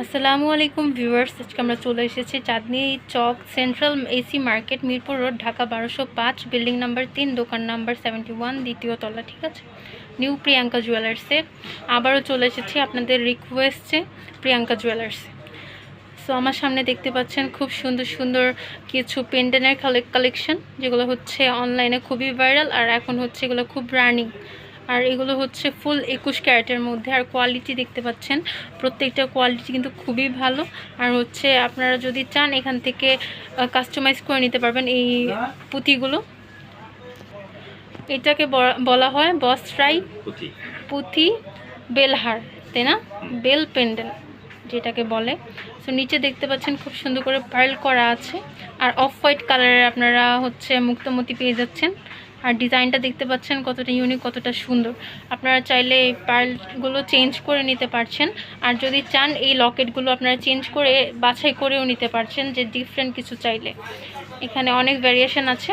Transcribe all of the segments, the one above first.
আসসালামু আলাইকুম ভিউয়ার্স, আজকে আমরা চলে এসেছি Chandni Chowk central AC market, Mirpur road, Dhaka বারোশো পাঁচ, বিল্ডিং নাম্বার তিন, দোকান নাম্বার সেভেন্টি ওয়ান, দ্বিতীয় তলা, ঠিক আছে? নিউ প্রিয়াঙ্কা জুয়েলার্সে আবারও চলে এসেছি আপনাদের রিকোয়েস্টে প্রিয়াঙ্কা জুয়েলার্সে সো আমার সামনে দেখতে পাচ্ছেন খুব সুন্দর সুন্দর কিছু পেন্ডেনের কালেকশন যেগুলো হচ্ছে অনলাইনে খুবই ভাইরাল আর এখন হচ্ছে এগুলো খুব রানিং আর এগুলো হচ্ছে ফুল একুশ ক্যারেটের মধ্যে। আর কোয়ালিটি দেখতে পাচ্ছেন প্রত্যেকটা কোয়ালিটি কিন্তু খুবই ভালো। আর হচ্ছে আপনারা যদি চান এখান থেকে কাস্টমাইজ করে নিতে পারবেন এই পুঁতিগুলো। এটাকে বলা হয় বস ফ্রাই পুঁথি পুঁথি বেলহার তাই না? বেল পেন্ডেল যেটাকে বলে। সো নিচে দেখতে পাচ্ছেন খুব সুন্দর করে পার্ল করা আছে। আর অফ হোয়াইট কালারের আপনারা হচ্ছে মুক্তমতি পেয়ে যাচ্ছেন। আর ডিজাইনটা দেখতে পাচ্ছেন কতটা ইউনিক কতটা সুন্দর। আপনারা চাইলে এই পার্লগুলো চেঞ্জ করে নিতে পারছেন। আর যদি চান, এই লকেটগুলো আপনারা চেঞ্জ করে বাছাই করেও নিতে পারছেন, যে ডিফারেন্ট কিছু চাইলে। এখানে অনেক ভ্যারিয়েশন আছে।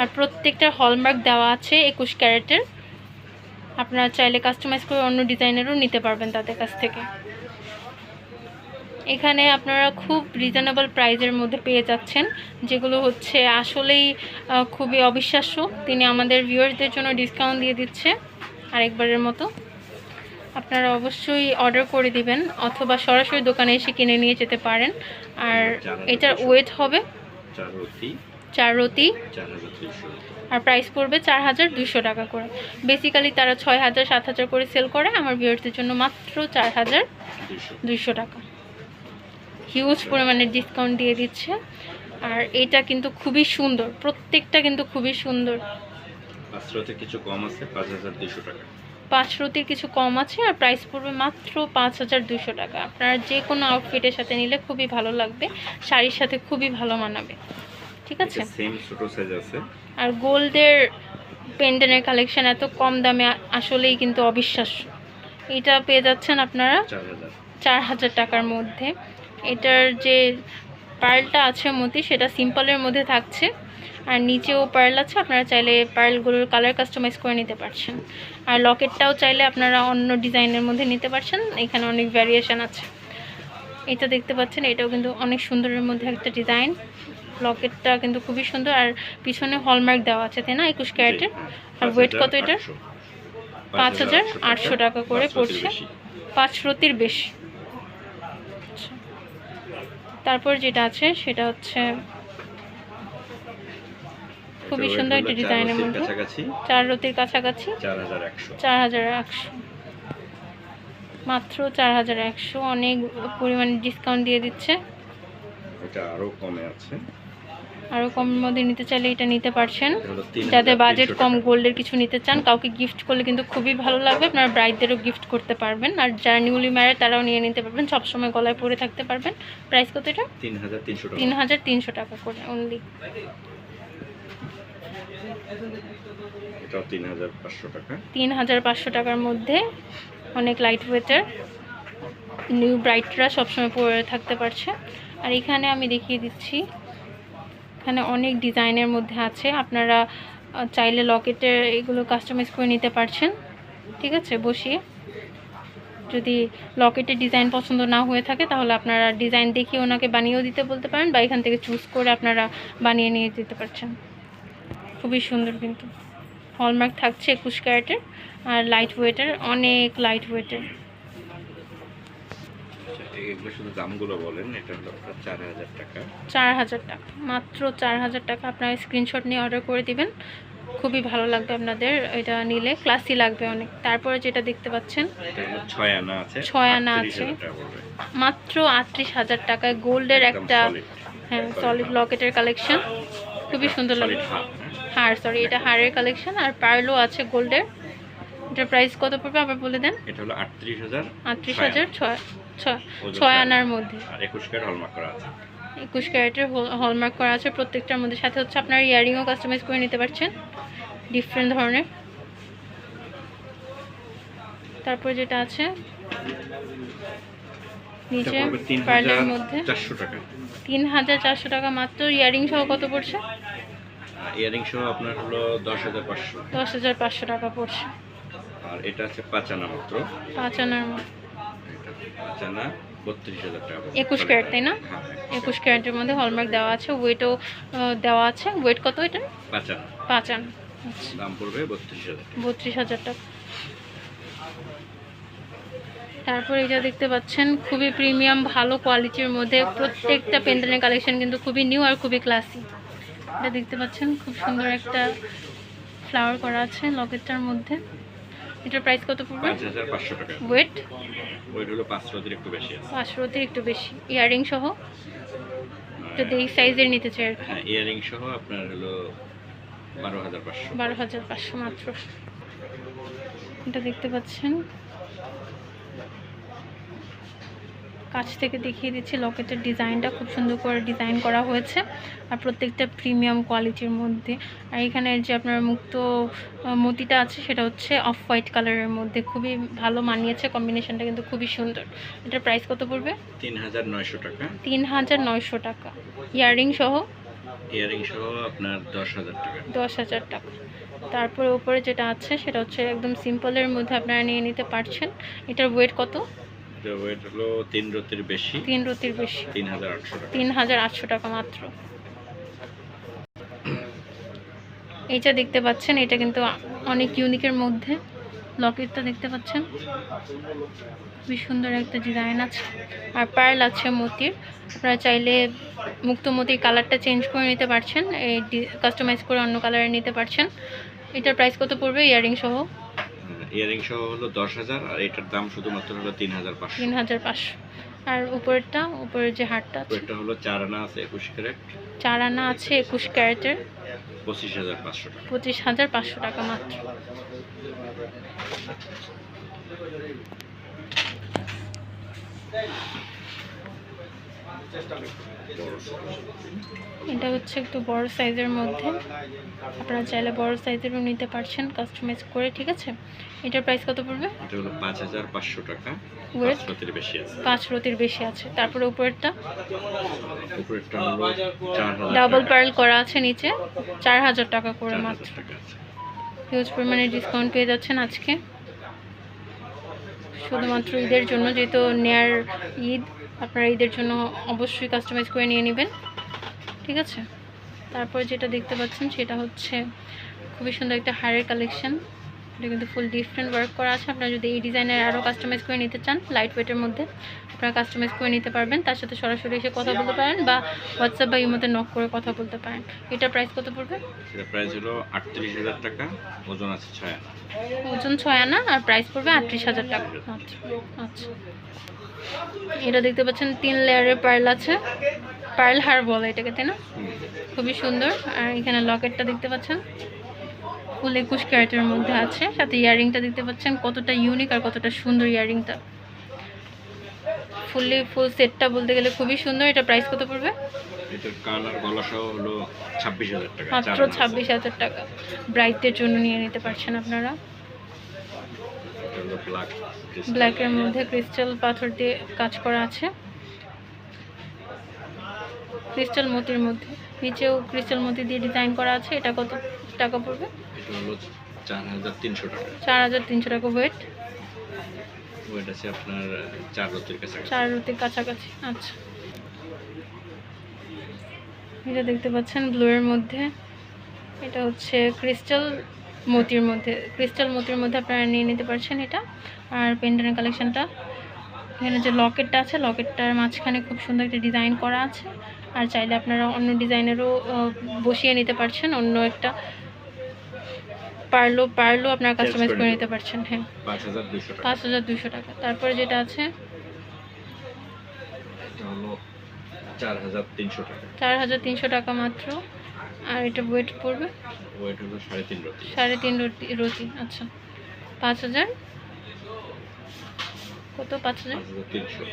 আর প্রত্যেকটা হলমার্ক দেওয়া আছে একুশ ক্যারেটের। আপনারা চাইলে কাস্টমাইজ করে অন্য ডিজাইনেরও নিতে পারবেন তাদের কাছ থেকে। এখানে আপনারা খুব রিজনেবল প্রাইজের মধ্যে পেয়ে যাচ্ছেন যেগুলো হচ্ছে আসলেই খুবই অবিশ্বাস্য। তিনি আমাদের ভিউয়ার্সদের জন্য ডিসকাউন্ট দিয়ে দিচ্ছে আরেকবারের মতো। আপনারা অবশ্যই অর্ডার করে দিবেন অথবা সরাসরি দোকানে এসে কিনে নিয়ে যেতে পারেন। আর এটার ওয়েট হবে চার রতি আর প্রাইস পড়বে চার হাজার দুশো টাকা করে। বেসিক্যালি তারা ছয় হাজার সাত হাজার করে সেল করে আমার ভিউয়ার্সদের জন্য মাত্র চার হাজার দুইশো টাকা। হিউজ পরিমাণে ডিসকাউন্ট দিয়ে দিচ্ছে। আর এটা কিন্তু খুবই সুন্দর প্রত্যেকটা কিন্তু খুবই সুন্দর। পাঁচশোতে কিছু কম আছে পাঁচ হাজার টাকা। কিছু কম আছে আর প্রাইস পড়বে মাত্র পাঁচ হাজার দুশো টাকা। আপনারা যে কোনো আউটফিটের সাথে নিলে খুবই ভালো লাগবে শাড়ির সাথে খুবই ভালো মানাবে। ঠিক আছে? সেম ছোট সাইজ আছে। আর গোল্ডের পেন্ডেনের কালেকশন এত কম দামে আসলেই কিন্তু অবিশ্বাস্য। এটা পেয়ে যাচ্ছেন আপনারা চার হাজার টাকার মধ্যে। এটার যে পার্লটা আছে মতি সেটা সিম্পলের মধ্যে থাকছে। আর নিচেও পার্ল আছে আপনারা চাইলে পার্লগুলোর কালার কাস্টমাইজ করে নিতে পারছেন। আর লকেটটাও চাইলে আপনারা অন্য ডিজাইনের মধ্যে নিতে পারছেন এখানে অনেক ভ্যারিয়েশন আছে। এটা দেখতে পাচ্ছেন এটাও কিন্তু অনেক সুন্দরের মধ্যে একটা ডিজাইন। লকেটটা কিন্তু খুবই সুন্দর আর পিছনে হলমার্ক দেওয়া আছে তাই না একুশ ক্যারেটের আর ওয়েট কত এটার পাঁচ হাজার আটশো টাকা। করে পড়ছে। পাঁচ রতির বেশি। তারপর যেটা আছে সেটা হচ্ছে খুবই সুন্দর একটা ডিজাইনের মধ্যে। চার রতির কাছাকাছি? চার হাজার একশো। মাত্র চার হাজার একশো। অনেক পরিমাণে ডিসকাউন্ট দিয়ে দিচ্ছে। এটা আরও কমে আছে। আরও কমের মধ্যে নিতে চাইলে এটা নিতে পারছেন। যাদের বাজেট কম গোল্ডের কিছু নিতে চান কাউকে গিফট করলে কিন্তু খুবই ভালো লাগবে। আপনারা ব্রাইডদেরও গিফট করতে পারবেন। আর যারা নিউলি ম্যারেড তারাও নিয়ে নিতে পারবেন। সবসময় গলায় পরে থাকতে পারবেন। প্রাইস কত এটা? তিন হাজার তিনশো টাকা। করে অনলি তিন হাজার পাঁচশো টাকার মধ্যে অনেক লাইট ওয়েটের নিউ ব্রাইটরা সবসময় পরে থাকতে পারছে। আর এখানে আমি দেখিয়ে দিচ্ছি এখানে অনেক ডিজাইনের মধ্যে আছে। আপনারা চাইলে লকেটের এগুলো কাস্টমাইজ করে নিতে পারছেন। ঠিক আছে? বসিয়ে। যদি লকেটের ডিজাইন পছন্দ না হয়ে থাকে, তাহলে আপনারা ডিজাইন দেখিয়ে ওনাকে বানিয়েও দিতে বলতে পারেন বা এখান থেকে চুজ করে আপনারা বানিয়ে নিয়ে যেতে পারছেন। খুবই সুন্দর কিন্তু। হলমার্ক থাকছে একুশ ক্যারেটের আর লাইট ওয়েটের অনেক লাইট ওয়েটের এগুলো শুধু দামগুলো বলেন এটা হলো আপনার চার হাজার টাকা। চার হাজার টাকা। মাত্র চার হাজার টাকা আপনারা স্ক্রিনশট নিয়ে অর্ডার করে দিবেন। খুবই ভালো লাগবে আপনাদের এটা নিলে ক্লাসি লাগবে অনেক। তারপরে যেটা দেখতে পাচ্ছেন ছয় আনা আছে ছয় আনা আছে। মাত্র আটত্রিশ হাজার টাকায় গোল্ডের একটা হ্যাঁ সলিড লকেটের কালেকশন খুবই সুন্দর লাগে Solid হাত, হ্যাঁ। হার সরি এটা হারের কালেকশন আর পার্লও আছে গোল্ডের। এটার প্রাইস কত পড়বে আবার বলে দেন? এটা হলো আটত্রিশ হাজার আটত্রিশ হাজার ছয় ছয় ওজন ছয় ছয় আনার মধ্যে। আর একুশ ক্যারেট হলমার্ক করা আছে। একুশ ক্যারেটের হলমার্ক করা আছে প্রত্যেকটার মধ্যে। সাথে হচ্ছে আপনার ইয়ারিংও কাস্টমাইজ করে নিতে পারছেন। ডিফারেন্ট ধরনের। তারপর যেটা আছে নিচে পার্লের মধ্যে। তিন হাজার চারশো টাকা মাত্র। ইয়ারিং সহ কত পড়ছে? ইয়ারিং সহ আপনার হলো দশ হাজার পাঁচশো। দশ হাজার পাঁচশো টাকা পড়ছে। আর এটা আছে পাঁচ আনা মাত্র। পাঁচ আনার মধ্যে। একুশ ক্যারেট তাই না? হ্যাঁ, একুশ ক্যারেটের মধ্যে হলমার্ক দেওয়া আছে ওয়েটও দেওয়া আছে। ওয়েট কত এটা পাঁচান পাঁচ আন দাম পড়বে বত্রিশ হাজার টাকা। বত্রিশ হাজার টাকা। তারপর এটা দেখতে পাচ্ছেন খুবই প্রিমিয়াম ভালো কোয়ালিটির মধ্যে প্রত্যেকটা পেন্ডেলের কালেকশন কিন্তু খুবই নিউ আর খুবই ক্লাসি। এটা দেখতে পাচ্ছেন খুব সুন্দর একটা ফ্লাওয়ার করা আছে লকেটটার মধ্যে। এটার প্রাইস কত পড়বে? পাঁচ হাজার পাঁচশো টাকা। ওয়েট ওয়েট হলো 500 এর একটু বেশি আছে। 500 এর একটু বেশি। ইয়ারিং সহ? যদি এই সাইজের নিতে চাই। হ্যাঁ ইয়ারিং সহ আপনার হলো বারো হাজার পাঁচশো। বারো হাজার পাঁচশো মাত্র। এটা দেখতে পাচ্ছেন। কাছ থেকে দেখিয়ে দিচ্ছি লকেটের ডিজাইনটা। খুব সুন্দর করে ডিজাইন করা হয়েছে আর প্রত্যেকটা প্রিমিয়াম কোয়ালিটির মধ্যে। আর এখানে যে আপনার মুক্ত মতিটা আছে সেটা হচ্ছে অফ হোয়াইট কালারের মধ্যে। খুবই ভালো মানিয়েছে কম্বিনেশনটা কিন্তু খুবই সুন্দর। এটার প্রাইস কত পড়বে? তিন হাজার নয়শো টাকা। তিন হাজার নয়শো টাকা। ইয়াররিং সহ? ইয়ারিং সহ আপনার দশ হাজার টাকা। দশ হাজার টাকা। তারপরে উপরে যেটা আছে সেটা হচ্ছে একদম সিম্পলের মধ্যে আপনারা নিয়ে নিতে পারছেন। এটার ওয়েট কত? এটা ওয়েট হলো তিন রতির বেশি। তিন রতির বেশি। তিন হাজার আটশো টাকা। তিন হাজার আটশো টাকা মাত্র। এইটা দেখতে পাচ্ছেন এটা কিন্তু অনেক ইউনিকের মধ্যে। লকেটটা দেখতে পাচ্ছেন। খুবই সুন্দর একটা ডিজাইন আছে। আর পার্ল আছে মতির। আপনারা চাইলে মুক্ত মতির কালারটা চেঞ্জ করে নিতে পারছেন। এই কাস্টমাইজ করে অন্য কালারে নিতে পারছেন। এটার প্রাইস কত পড়বে? ইয়ারিং সহ। ইয়ারিং সহ হলো দশ হাজার আর এটার দাম শুধুমাত্র হলো তিন হাজার পাঁচশো। তিন হাজার পাঁচশো। আর উপরেরটা উপরের যে হারটা আছে? ওয়েটটা হলো চার আনা আছে একুশ ক্যারেট। চার আনা আছে একুশ ক্যারেটের। পঁচিশ হাজার পাঁচশো টাকা। পঁচিশ হাজার পাঁচশো টাকা মাত্র। এটা হচ্ছে একটু বড় সাইজের মধ্যে। আপনারা চাইলে বড় সাইজেরও নিতে পারছেন কাস্টমাইজ করে ঠিক আছে? এটার প্রাইস কত পড়বে? এটা হলো পাঁচ হাজার পাঁচশো টাকা। Weight? পাঁচ রতির বেশি আছে। পাঁচ রতির বেশি আছে। তারপরে উপরেরটা? উপরেরটা হলো চার হাজার ডাবল পার্ল করা আছে নিচে। চার হাজার টাকা করে মাত্র। হিউজ পরিমাণে ডিসকাউন্ট পেয়ে যাচ্ছেন আজকে। শুধুমাত্র ঈদের জন্য যেহেতু নেয়ার ঈদ আপনারা ঈদের জন্য অবশ্যই কাস্টমাইজ করে নিয়ে নেবেন। ঠিক আছে? তারপর যেটা দেখতে পাচ্ছেন সেটা হচ্ছে খুবই সুন্দর একটা হারের কালেকশন এটা কিন্তু ফুল ডিফারেন্ট ওয়ার্ক করা আছে। আপনারা যদি এই ডিজাইনের আরও কাস্টমাইজ করে নিতে চান লাইট ওয়েটের মধ্যে আপনারা কাস্টমাইজ করে নিতে পারবেন। তার সাথে সরাসরি এসে কথা বলতে পারেন বা হোয়াটসঅ্যাপ বা ইমোতে নক করে কথা বলতে পারেন। এটার প্রাইস কত পড়বে? সেটা প্রাইস হলো আটত্রিশ হাজার টাকা ওজন আছে ছয় আনা। ওজন ছয় আনা আর প্রাইস পড়বে আটত্রিশ হাজার টাকা। আচ্ছা আচ্ছা। এটা দেখতে পাচ্ছেন তিন লেয়ারের পার্ল আছে। পার্ল হার বলে এটাকে তাই না? খুবই সুন্দর। আর এখানে লকেটটা দেখতে পাচ্ছেন। ফুল একুশ ক্যারেটের মধ্যে আছে। সাথে ইয়ারিংটা দেখতে পাচ্ছেন কতটা ইউনিক আর কতটা সুন্দর ইয়ারিংটা ফুললি ফুল সেটটা বলতে গেলে খুবই সুন্দর। এটা প্রাইস কত পড়বে? এটার কান গলা সহ হলো ছাব্বিশ হাজার টাকা মাত্র। ছাব্বিশ হাজার টাকা। ব্রাইটদের জন্য নিয়ে নিতে পারছেন আপনারা। ব্ল্যাক ব্ল্যাকের মধ্যে ক্রিস্টাল পাথর দিয়ে কাজ করা আছে। ক্রিস্টাল মতির মধ্যে। নিচেও ক্রিস্টাল মতি দিয়ে ডিজাইন করা আছে। এটা কত টাকা পড়বে? এটা হলো চার হাজার তিনশো টাকা। চার হাজার তিনশো টাকা ওয়েট ওয়েট আছে আপনার চার রতির কাছে চার রুটির কাছাকাছি আচ্ছা। এটা দেখতে পাচ্ছেন ব্লুয়ের মধ্যে। এটা হচ্ছে ক্রিস্টাল মতির মধ্যে। ক্রিস্টাল মতির মধ্যে আপনারা নিয়ে নিতে পারছেন এটা। আর পেন্ডেন্টের কালেকশনটা এখানে যে লকেটটা আছে লকেটটার মাঝখানে খুব সুন্দর একটা ডিজাইন করা আছে। আর চাইলে আপনারা অন্য ডিজাইনেরও বসিয়ে নিতে পারছেন অন্য একটা পারল পারল আপনারা কাস্টমাইজ করে নিতে পারছেন হ্যাঁ। পাঁচ হাজার দুশো টাকা। তারপরে যেটা আছে? চার হাজার তিনশো টাকা। মাত্র। আর এটা ওয়েট পড়বে? ওয়েট হলো সাড়ে তিন রতি আচ্ছা। পাঁচ হাজার? কত? পাঁচ হাজার?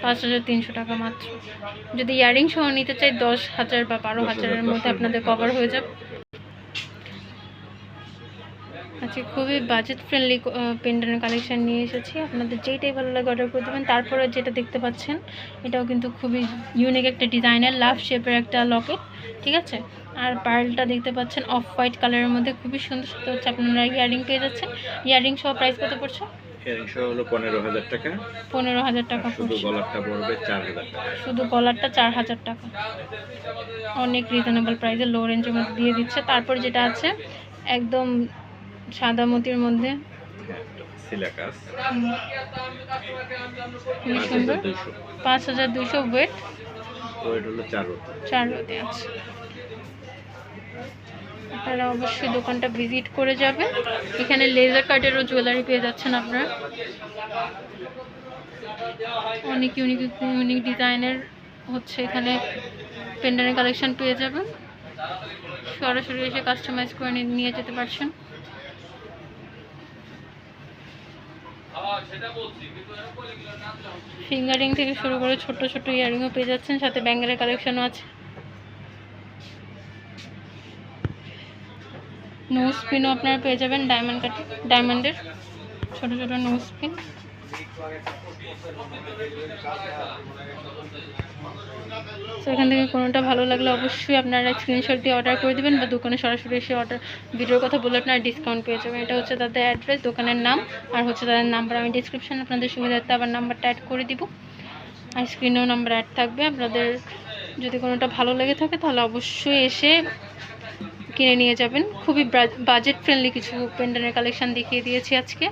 পাঁচ হাজার তিনশো। টাকা মাত্র। যদি ইয়ারিং সহ নিতে চাই দশ হাজার বা বারো 10,000 হাজারের মধ্যে আপনাদের কভার হয়ে যাবে। আচ্ছা খুবই বাজেট ফ্রেন্ডলি পেন্ডেন্টের কালেকশন নিয়ে এসেছি। আপনাদের যেইটাই ভালো লাগে অর্ডার করে দেবেন। তারপরে যেটা দেখতে পাচ্ছেন এটাও কিন্তু খুবই ইউনিক একটা ডিজাইনের লাভ শেপের একটা লকেট ঠিক আছে? আর পার্লটা দেখতে পাচ্ছেন অফ হোয়াইট কালারের মধ্যে খুবই সুন্দর সুন্দর হচ্ছে। আপনারা ইয়ারিং পেয়ে যাচ্ছেন। ইয়ারিং সহ প্রাইস কত পড়ছে? হলো পনেরো হাজার টাকা। পনেরো হাজার টাকা শুধু পড়ছে। গলারটা পড়বে চার হাজার টাকা। শুধু গলারটা চার হাজার টাকা। অনেক রিজনেবল প্রাইসে লো রেঞ্জের মধ্যে দিয়ে দিচ্ছে। তারপর যেটা আছে একদম সাদা মতির মধ্যে। সিলাকাস হুম, খুবই পাঁচ সুন্দর হাজার দুইশো পাঁচ হাজার দুশো ওয়েট ওয়েট হলো চার চার রোদে আছে। আপনারা অবশ্যই দোকানটা ভিজিট করে যাবেন। এখানে লেজার কাটেরও জুয়েলারি পেয়ে যাচ্ছেন আপনারা। অনেক ইউনিক ইউনিক ডিজাইনের হচ্ছে এখানে পেন্ডানের কালেকশন পেয়ে যাবেন। সরাসরি এসে কাস্টমাইজ করে নিয়ে যেতে পারছেন। ফিঙ্গারিং থেকে শুরু করে ছোট ছোট ইয়ারিংও পেয়ে যাচ্ছেন, সাথে ব্যাঙ্গেলের কালেকশনও আছে। নোজ পিনও আপনারা পেয়ে যাবেন ডায়মন্ড কাট ডায়মন্ডের ছোট ছোট নোজ পিন তো এখান থেকে কোনোটা ভালো লাগলে অবশ্যই আপনারা স্ক্রিনশট দিয়ে অর্ডার করে দেবেন বা দোকানে সরাসরি এসে অর্ডার ভিডিওর কথা বলে আপনারা ডিসকাউন্ট পেয়ে যাবেন। এটা হচ্ছে তাদের অ্যাড্রেস দোকানের নাম আর হচ্ছে তাদের নাম্বার আমি ডিসক্রিপশানে আপনাদের সুবিধার্থে আবার নাম্বারটা অ্যাড করে দিব। আর স্ক্রিনেও নাম্বার অ্যাড থাকবে। আপনাদের যদি কোনোটা ভালো লেগে থাকে তাহলে অবশ্যই এসে কিনে নিয়ে যাবেন। খুবই বাজেট ফ্রেন্ডলি কিছু পেন্ডেন্টের কালেকশান দেখিয়ে দিয়েছি আজকে।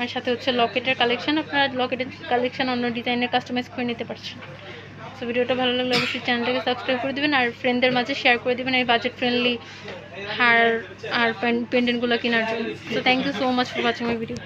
আর সাথে হচ্ছে লকেটের কালেকশান আপনারা লকেটের কালেকশান অন্য ডিজাইনের কাস্টমাইজ করে নিতে পারছেন। সো ভিডিওটা ভালো লাগলে অবশ্যই চ্যানেলটাকে সাবস্ক্রাইব করে দেবেন আর ফ্রেন্ডদের মাঝে শেয়ার করে দেবেন এই বাজেট ফ্রেন্ডলি হার আর পেন্ডেন্টগুলো কেনার জন্য। So thank you so much for watching my video